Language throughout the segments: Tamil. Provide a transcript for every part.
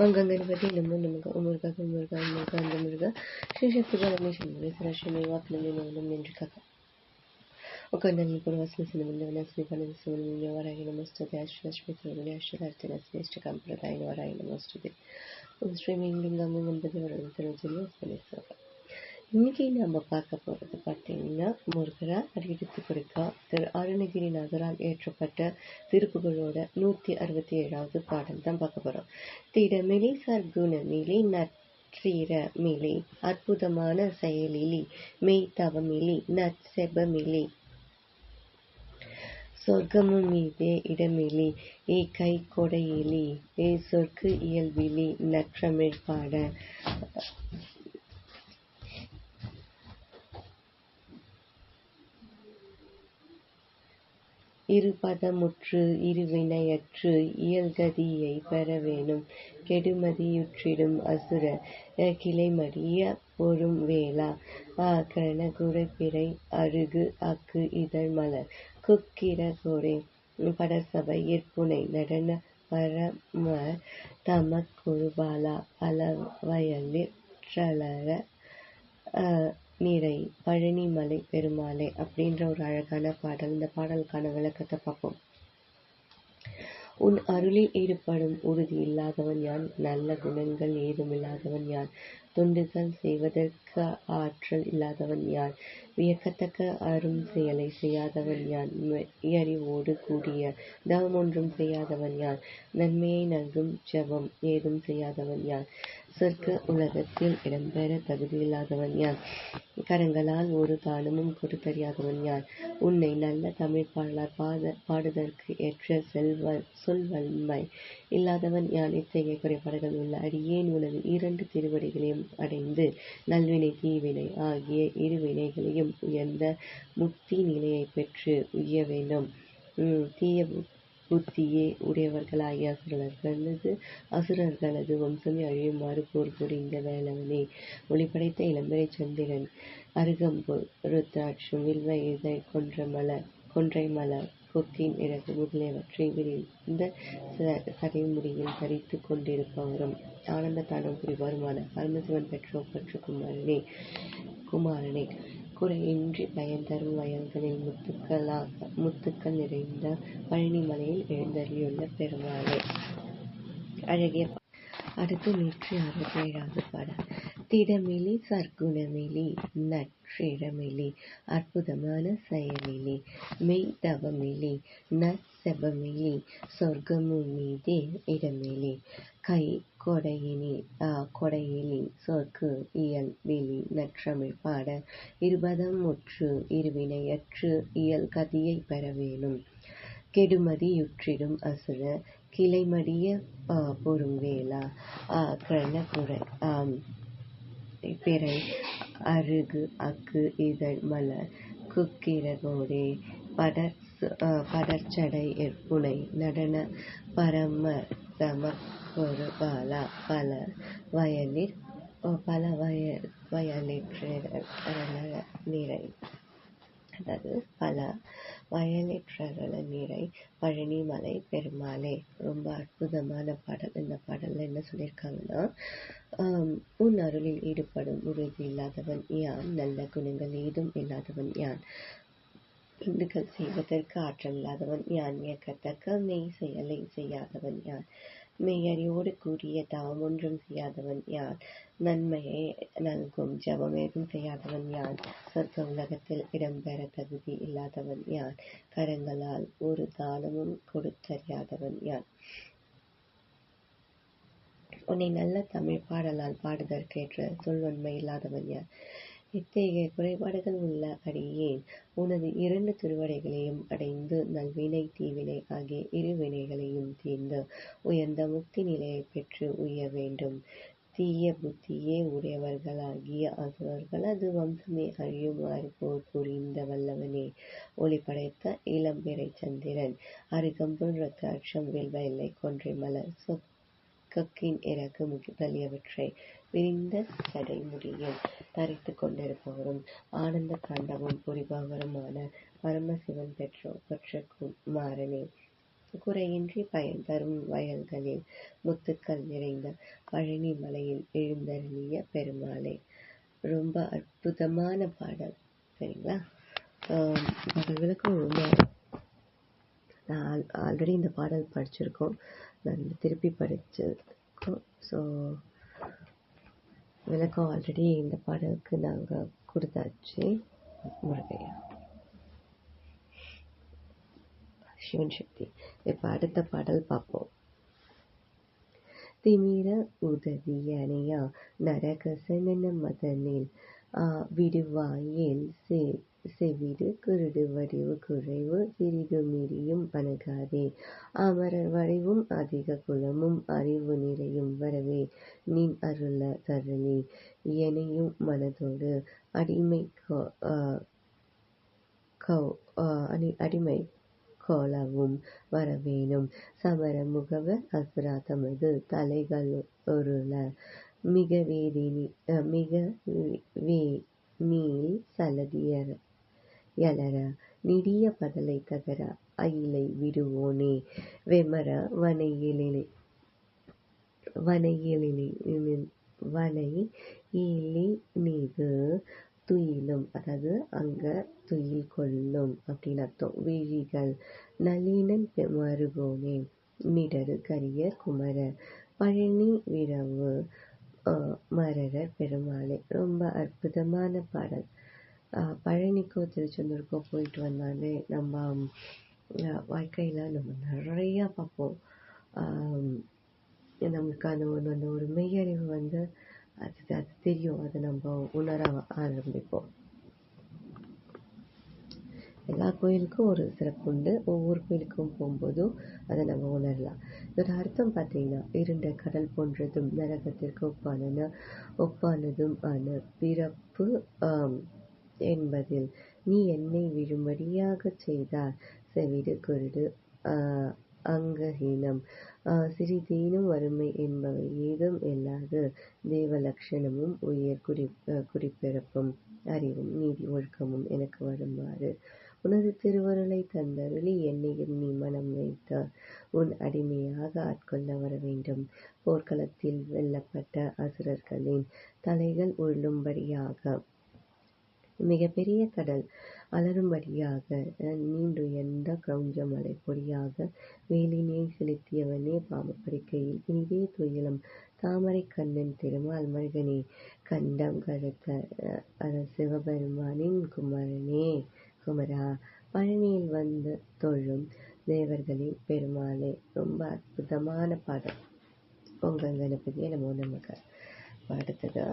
ಅಂಗಂಗನಿಗ ದಿನಮು ನಮಗ ಉಮರ್ಗ ಗುಮರ್ಗ ಅಮರ್ಗ ಅಂದಮರ್ಗ ಶಿವಶಕ್ತಿಗಳ ಮಿಷನ್ ವಿಸರಾಶ್ರಮೇ ವಾತ್ಮನೆ ನವನ ಮೆಂಜುಕಕ ಒಕ್ಕನಲ್ಲಿ ಪೂರ್ವಸ್ಮಿಸಿನ ಮುಂದೆ ವನಸ್ಮಿ ಕಣದಿಸುವ ನಿಮ್ಮವರಾಗಿ ನಮಸ್ತುತೆ ಅಶ್ವಲಕ್ಷ್ಮಿ ಸರ್ವಣಿ ಅಶ್ವಲರ್ಚನ ಶ್ರೇಷ್ಠ ಕಂಪ್ರದಾಯನವರಾಗಿ ನಮಸ್ತುತೆ ಶ್ರೀ ಮಿಂಗ್ಲಿಂಗಮ್ಮ ಮುಂದೆ ದೇವರನ್ನು ತಿಳಿಸಲು ಸ್ಮರಿಸುವ இன்றைக்கி நம்ம பார்க்க போகிறது பார்த்தீங்கன்னா முருகரால் அடியெடுத்து கொடுக்கா திரு அருணகிரி நகரால் ஏற்றப்பட்ட திருப்புகளோட நூற்றி அறுபத்தி ஏழாவது பாடல் தான் பார்க்க போகிறோம் திறமிலி சர்க்குணமிலி நற்றீர மிலி அற்புதமான செயலிலி மெய் மெய்தவமிலி நற்செபமிலி சொர்க்கமும் மீதே இடமிலி ஏ கை கொடையிலி ஏ சொர்க்கு இயல்பிலி நற்றமிழ் பாட இருபதமுற்று இருவினையற்று இயல்கதியை பெறவேணும். கெடுமதியுற்றிடும் அசுர கிளைமடிய பொறும் வேளா. ஆக்கரண குடைப்பிறை அருகு அக்கு இதழ் மலர். குக்கிர படசபை ஏற்புனை நடன பரம தமக்குழுபாலா பலவயலில் ட்ரளர நிறை பழனிமலை பெருமாளே அப்படின்ற ஒரு அழகான பாடல். இந்த பாடலுக்கான விளக்கத்தை பார்ப்போம். உன் அருளில் ஈடுபடும் உறுதி இல்லாதவன் யான்? நல்ல குணங்கள் ஏதும் இல்லாதவன் யான்? தொண்டுகள் செய்வதற்கு ஆற்றல் இல்லாதவன் யான்? வியக்கத்தக்க அரும் செயலை செய்யாதவன் யான்? அறிவோடு கூடிய தவம் ஒன்றும் செய்யாதவன் யான்? நன்மையை நல்கும் ஜபம் ஏதும் செய்யாதவன் யான்? சொர்க்க உலகத்தில் இடம்பெற தகுதியில்லாதவன் யான் கரங்களால் ஒரு தானமும் கொடுத்தறியாதவன் யான் உன்னை நல்ல தமிழ் பாடலார் பாட பாடுதற்கு ஏற்ற செல்வ சொல்வன்மை இல்லாதவன் யான்? இத்தகைய குறைபாடுகள் உள்ள அடியேன் உனது இரண்டு திருவடிகளையும் அடைந்து நல்வினை தீவினை ஆகிய இரு வினைகளையும் உயர்ந்த முக்தி நிலையை பெற்று உய்ய வேண்டும். தீய புத்தியே உடையவர்களாகிய அசுரர்களது அசுரர்களது வம்சமே அழியுமாறு போர் புரிந்த வேளவனே ஒளிப்படைத்த இளம்பரை சந்திரன் அருகம்பு ருத்ராட்சம் வில்வ இதழ் கொன்ற மலர் கொன்றை மலர் கொக்கின் இறகு முதலியவற்றை விரிந்த சடைமுடியில் தரித்து கொண்டிருப்பவரும் ஆனந்த தானம் புரிவாருமான பரமசிவன் பெற்றோர் பற்று குமாரனே குமாரனே. குறையின்றி பயந்தரும் வயல்களில் முத்துக்களாக முத்துக்கள் நிறைந்த பழனிமலையில் எழுந்தருளியுள்ள பெருமாளே. அழகிய அடுத்து நூற்றி அறுபத்தி ஏழாவது பாடல். திடமிலி சர்க்குணமிலி நற்றிடமிலி அற்புதமான செயலிலி மெய் தவமிலி நற்செபமிலி சொர்க்கமும் மீதே இடமிலி. கை கொடையினி கொடையிலி சொற்கு இயல் வெளி நற்றமிழ் பாட இருபதம் முற்று இருவினையற்று இயல் கதியை பெற வேணும். கெடுமதியுற்றிடும் அசுர கிளைமடிய பொறுங்கேலா கரண பிறை அருகு அக்கு இதழ் மலர் குக்கிரகோடே படர் படர்ச்சடை எற்புனை நடன பரம சமக்கொரு பல பல வயலில் பல வய வயலிற்ற நிறை அதாவது பல வயலிற்றரள நீரை பழனிமலை பெருமாளே. ரொம்ப அற்புதமான பாடல். இந்த பாடல்ல என்ன சொல்லியிருக்காங்கன்னா உன் அருளில் ஈடுபடும் உறுதி இல்லாதவன் யான்? நல்ல குணங்கள் ஏதும் இல்லாதவன் யான்? இந்துக்கள் செய்வதற்கு ஆற்றல் இல்லாதவன் யான்? இயக்கத்தக்க மெய் செயலை செய்யாதவன் யான்? மெய்யறிவோடு கூடிய தாம் ஒன்றும் செய்யாதவன் யான்? நன்மையை நல்கும் ஜபம் ஏதும் செய்யாதவன் யான்? சொர்க்க உலகத்தில் இடம்பெற தகுதி இல்லாதவன் யான்? கரங்களால் ஒரு தானமும் கொடுத்தறியாதவன் யான்? உன்னை நல்ல தமிழ் பாடலால் பாடுதற்கேற்ற சொல்வன்மை இல்லாதவன் யான்? இத்தகைய குறைபாடுகள் உள்ள அடியேன் உனது இரண்டு திருவடைகளையும் அடைந்து நல்வினை தீவினை ஆகிய இரு வினைகளையும் தீர்ந்து உயர்ந்த முக்தி நிலையை பெற்று உய்ய வேண்டும். தீய புத்தியே உடையவர்களாகிய அசுரர்கள் அது வம்சமே அழியுமாறு போர் புரிந்த வல்லவனே. ஒளி படைத்த இளம்பிறை சந்திரன் அருகம்புல் ரத்தாட்சம் வெல்வ எல்லை கொன்றை மலர் சொக்கின் இறக்கு முதலியவற்றை விரிந்த சடை முடியில் தரித்து கொண்டிருப்பவரும் ஆனந்த காண்டமும் புரிபவருமான பரமசிவன் பெற்றோ பெற்ற குமாரனே. குறையின்றி பயன் தரும் வயல்களில் முத்துக்கள் நிறைந்த பழனி மலையில் எழுந்தருளிய பெருமாளே. ரொம்ப அற்புதமான பாடல். சரிங்களா? ஆம், விளக்கம் ரொம்ப நான் ஆல்ரெடி இந்த பாடல் படிச்சிருக்கோம். நான் திருப்பி படிச்சிருக்கோம். ஸோ விளக்கம் ஆல்ரெடி இந்த பாடலுக்கு நாங்கள் கொடுத்தாச்சு. முருகையா சிவன் சக்தி. இப்போ அடுத்த பாடல் பார்ப்போம் திமிர உதவி அணையா நரகசனன மதனில். ஆ, விடுவாயேல் செ செவிடு குருடு வடிவு குறைவு சிறிது மீறியும் அணுகாதே அமரர் வடிவும் அதிக குலமும் அறிவு நிறையும் வரவே. நின் அருள தருளி எனையும் மனதோடு அடிமை அடிமை கோலவும் வரவேணும் சமர முகவர் அசுரா தமது தலைகள் ஒருள மிக வேதினி அஹ் மிக வே- வே சலதியர் எழற நிடிய பதலை தகர அயிலை விடுவோனே. வெமர வனையிலே துயிலும் அதாவது அங்க துயில் கொள்ளும் அப்படின்னு அர்த்தம். விழிகள் நளினன் பெ- மருகோனே மிடரு கரியர் குமர பழனி விரவு மரரர் பெருமாளே. ரொம்ப அற்புதமான பாடல். பழனிக்கோ திருச்செந்தூருக்கோ போயிட்டு வந்தாலே நம்ம வாழ்க்கையில் நம்ம நிறையா பார்ப்போம். நம்மளுக்கு அந்த ஒரு அந்த ஒரு மெய்யறிவு வந்து அது அது தெரியும். அதை நம்ம உணர ஆரம்பிப்போம். எல்லா கோயிலுக்கும் ஒரு சிறப்பு உண்டு. ஒவ்வொரு கோயிலுக்கும் போகும்போதும் அதை நம்ம உணரலாம். இதோட அர்த்தம் பார்த்தீங்கன்னா இருண்ட கடல் போன்றதும் நரகத்திற்கு ஒப்பான ஒப்பானதும் ஆன பிறப்பு என்பதில் நீ என்னை விழும்படியாக செய்தார் செவிடு குருடு அங்கஹீனம். சிறிதேனும் வறுமை என்பவை ஏதும் இல்லாது தேவ லட்சணமும் உயர் குறி குடிப்பிறப்பும் அறிவும் நீதி ஒழுக்கமும் எனக்கு வருமாறு உனது திருவருளை தந்தருளி என்னையும் நீ மனம் வைத்த உன் அடிமையாக ஆட்கொள்ள வர வேண்டும் போர்க்களத்தில் வெல்லப்பட்ட அசுரர்களின் தலைகள் உருளும்படியாக மிகப்பெரிய கடல். அலறும்படியாக நீண்டு நீண்டுயர்ந்த கிரௌஞ்ச மலை பொடியாக வேலினை செலுத்தியவனே பாவப்படுக்கையில். இனிதே துயிலும் தாமரை கண்ணன் திருமால் மருகனே கண்டம் கழுத்த சிவபெருமானின் குமரனே குமரா பழனியில் வந்து தொழும் தேவர்களின் பெருமாளே. ரொம்ப அற்புதமான பாடம் பொங்கல் கணபதியை நம்ம நமக்கு பாடத்துக்கு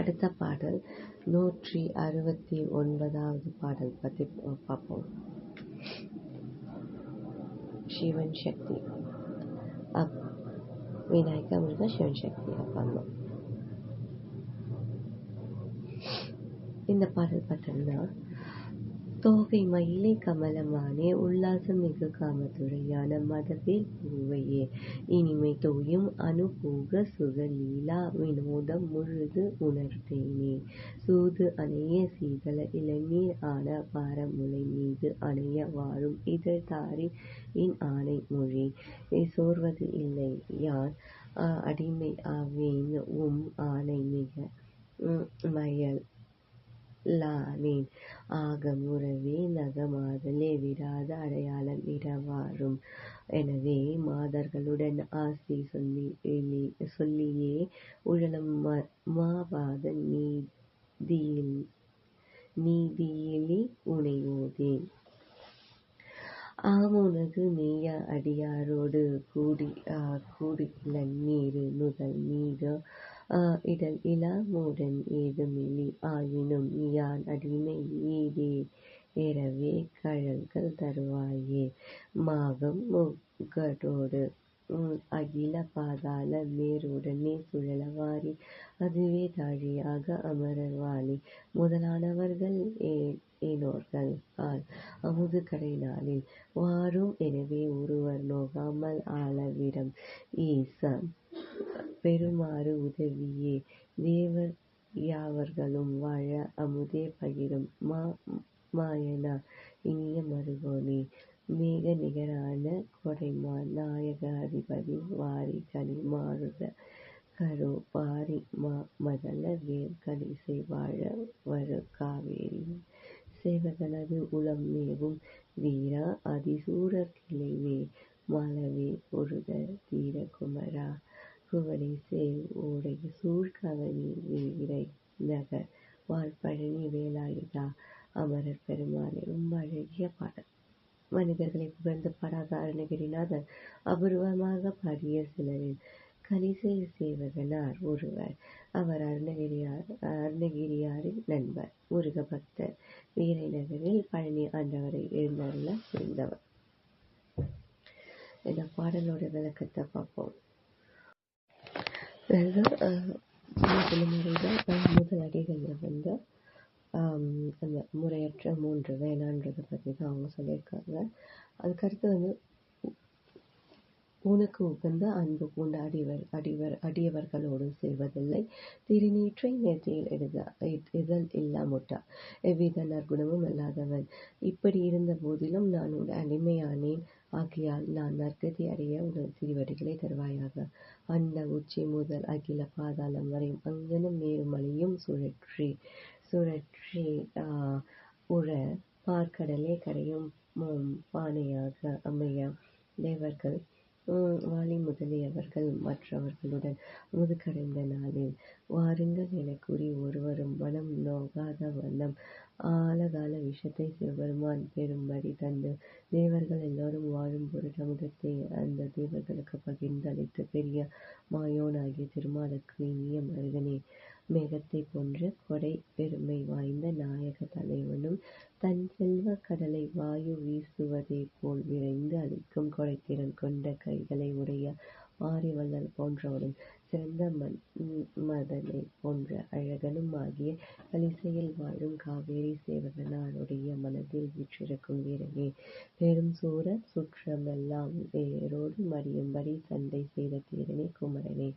அடுத்த பாடல் நூற்றி அறுபத்தி ஒன்பதாவது பாடல் பற்றி பார்ப்போம். சிவன் சக்தி. அப் விநாயகா மிருக சிவன் சக்தி அப்பா அம்மா இந்த பாடல் பார்த்தோம்னா தோகை மயிலை கமலமானே உல்லாசம் மிகு காமதுரையான மதவேல் பூவையே. இனிமை தோயும் அனுபூக சுகலீலா வினோதம் முழுது உணர்த்தேனே. சூது அணைய சீதள இளநீர் ஆன பாரமுலை மீது அணைய வாழும் இதழ் தாரி இன் ஆணை மொழி. சோர்வது இல்லை. யான் அடிமை ஆவேன்? உம் ஆணை மிக மயல். லானேன் ஆகமுறவே நகமாதலே விடாத அடையாளம் இரவாரும் எனவே மாதர்களுடன் ஆசி சொல்லி சொல்லியே உழலும் மாவாத நீதியில் நீதியிலி உனையோதே. ஆமுனது மேய அடியாரோடு கூடி ஆஹ் கூடி நீரு நுதல் மீது ஆஹ் இடல் இலாமுடன் ஏதுமில்லி ஆயினும் யான் அடிமை ஈடே ஏறவே கழல்கள் தருவாயே. மாகம் முகடோடு அகில பாதாள மேருடனே சுழலவாரி அதுவே தாழியாக அமரர் வாலி முதலானவர்கள் ஏனோர்கள்? ஆள் அமுது கடை நாளில் வாரும் எனவே ஒருவர் நோகாமல் ஆளவிடம். ஈசம் பெருமாறு உதவியே. தேவர் யாவர்களும் வாழ அமுதே பகிரும். மா மாயனா. இனிய மருகோனே. மேக நிகரான கொடைமான் நாயக அதிபதி வாரி கனி மாருத கரு பாரி மா மதல வேல் கலிசை வாழ வரு காவேரி சேவகனது உளம் மேவும் வீரா அதிசூரர் கிளைவே மலவே பொருத தீர குமரா குவளை சேர் ஓடை சூழ் கவனி வீரை நகர் வாழ்பழனி வேலாயுதா அமரர் பெருமாளே ரொம்ப அழகிய பாடல். மனிதர்களை புகழ்ந்து பாடாத அருணகிரிநாதர் அபூர்வமாக பாடிய சிலரில் கலிசை சேவகனார் ஒருவர் அவர் அருணகிரியார் அருணகிரியாரின் நண்பர் முருக பக்தர் வீரை நகரில் பழனி ஆண்டவரை எழுந்தருள சேர்ந்தவர் இந்த பாடலோட விளக்கத்தை பார்ப்போம். முதல் அடிகளில் வந்து அந்த முறையற்ற மூன்று வேணான்றதை பற்றி தான் அவங்க சொல்லியிருக்காங்க. அதுக்கடுத்து வந்து உனக்கு உகந்த அன்பு பூண்ட அடிவர் அடிவர் அடியவர்களோடு செய்வதில்லை திருநீற்றை நெற்றியில் எழுத இதழ் இல்லாமுட்டா. எவ்வித நற்குணமும் இல்லாதவன் இப்படி இருந்த போதிலும் நான் உன் அடிமையானேன். ஆகையால் நான் நற்கதி அடைய உனது திருவடிகளை தருவாயாக. அந்த உச்சி முதல் அகில பாதாளம் வரை அங்கனும் மேருமலையும் சுழற்றி சுழற்றி உழ பார்க்கடலே கரையும் பானையாக அமைய தேவர்கள் வாலி முதலியவர்கள் மற்றவர்களுடன் முதுகடைந்த நாளில் வாருங்கள் என கூறி ஒருவரும் மனம் நோகாத வண்ணம் ஆலகால விஷத்தை சிவபெருமான் பெறும்படி தந்து தேவர்கள் எல்லோரும் வாழும் பொருட்டு அமுதத்தை அந்த தேவர்களுக்கு பகிர்ந்தளித்து பெரிய மாயோனாகிய திருமாலுக்கு இனிய மருகனே மேகத்தை போன்ற கொடை பெருமை வாய்ந்த நாயக தலைவனும் தன் செல்வ கடலை வாயு வீசுவதே போல் விரைந்து அளிக்கும் கொடைத்திறன் கொண்ட கைகளை உடைய ஆரிவள்ளல் போன்றவனும் சிறந்த மதனை போன்ற அழகனும் ஆகிய அலிசையில் வாழும் காவேரி சேவகனாருடைய மனதில் வீற்றிருக்கும் வீரனே. பெரும் சூர சுற்றமெல்லாம் வேரோடு மறியும்படி சண்டை செய்த தீரனே குமரனே.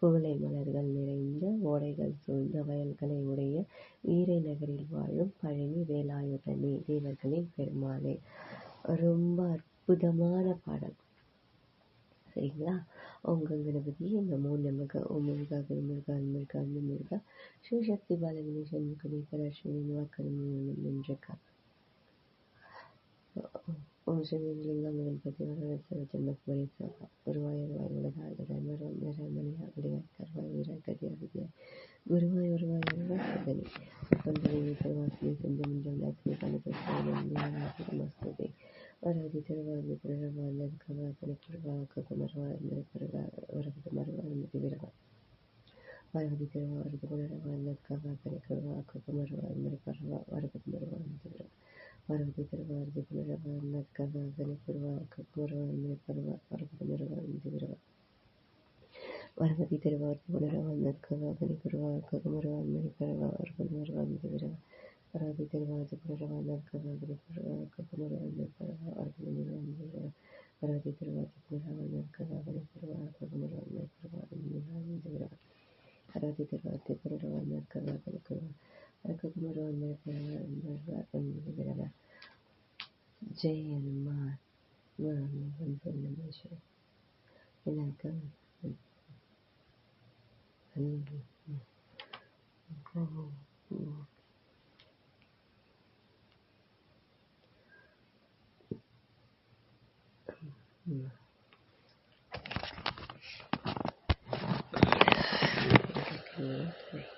குவளை மலர்கள் நிறைந்த ஓடைகள் சூழ்ந்த வயல்களை உடைய வீரை நகரில் வாழும் பழனி வேலாயுதனே தேவர்களின் பெருமானே! ரொம்ப அற்புதமான பாடல். சரிங்களா? ஓம் கங்கணபதி நமோ நமக ஓம் முருகா கருமுருகா முருகா முருகா சிவசக்தி பாலகணி சண்முகணி பராசனி வாக்கணும் என்றக்கா ஓம் ஸ்ரீலிங்கம் கணபதி வரவசர ஜன்மகுமரி சபா குருவாய் வருவாய் உலகாளுடன் வரும் நிறமணியா விடுவாய் கருவாய் வீராய் கதியாதியாய் குருவாய் வருவாய் வருவாய் சகனி கொண்டவை பரவாசியை செஞ்சமின்றம் லாசியை கணக்கு மஸ்தே வரதி திருவாரதி பிறவாழ்ந்த கவாசனை குருவாக்க குமரவாழ்ந்த பிறவா வரது மறுவாழ்ந்த விரவா வரதி திருவாரதி புனரவாழ்ந்த கவாசனை குருவாக்க குமரவாழ்ந்த பரவா வரது மறுவாழ்ந்த விரவா ಪರ್ವತೇತರ ದಿಗ್ವಿಜಯ ಕರ್ಣಾಸನೇಪುರವ ಕಗ್ಮರವಂದ್ರೆ ಪರ್ವತಮರವಂದಿರವ ಪರ್ವತಿ ತಿರುವಾರ್ತಿಪುರವಂದತ್ ಕರ್ಣಾಸನೇಪುರವ ಕಗ್ಮರವಂದ್ರೆ ಪರ್ವ ಪರ್ವತಮರವಂದಿರವ ಪರ್ವತಿ ತಿರುವಾರ್ತಿಪುರವಂದತ್ ಕರ್ಣಾಸನೇಪುರವ ಕಗ್ಮರವಂದ್ರೆ ಪರ್ವ ಪರ್ವತಮರವಂದಿರವ ಪರ್ವತಿ ತಿರುವಾರ್ತಿಪುರವಂದತ್ ಕರ್ಣಾಸನೇಪುರವ ಕಗ್ಮರವಂದ್ರೆ ಪರ್ವ ಪರ್ವತಮರವಂದಿರವ ಪರ್ವತಿ ತಿರುವಾರ್ತಿಪುರವಂದತ್ ಕರ್ಣಾಸನೇಪುರವ ಕಗ್ಮರವಂದ್ರೆ ಪರ್ವ J and M M vân vân là mấy chuyện thế là cơ anh. Okay.